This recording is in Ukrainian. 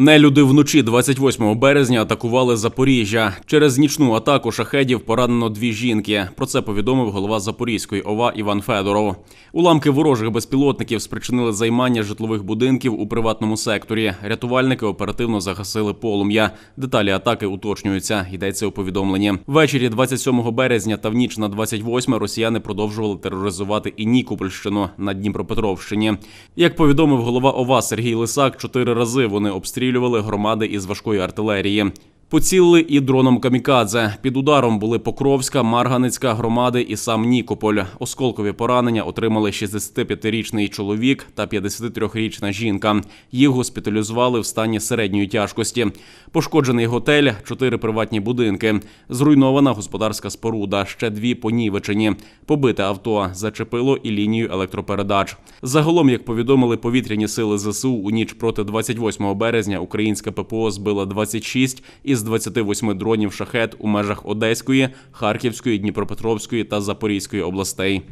Нелюди вночі 28 березня атакували Запоріжжя. Через нічну атаку шахедів поранено дві жінки. Про це повідомив голова Запорізької ОВА Іван Федоров. Уламки ворожих безпілотників спричинили займання житлових будинків у приватному секторі. Рятувальники оперативно загасили полум'я. Деталі атаки уточнюються. Йдеться у повідомленні. Ввечері 27 березня та в ніч на 28 росіяни продовжували тероризувати і Нікопольщину на Дніпропетровщині. Як повідомив голова ОВА Сергій Лисак, чотири рази вони обстрілювали громади із важкої артилерії. Поцілили і дроном камікадзе. Під ударом були Покровська, Марганицька громади і сам Нікополь. Осколкові поранення отримали 65-річний чоловік та 53-річна жінка. Їх госпіталізували в стані середньої тяжкості. Пошкоджений готель, чотири приватні будинки, зруйнована господарська споруда, ще дві понівечені. Побите авто зачепило і лінію електропередач. Загалом, як повідомили повітряні сили ЗСУ, у ніч проти 28 березня українська ППО збила 26 із 28 дронів шахет у межах Одеської, Харківської, Дніпропетровської та Запорізької областей.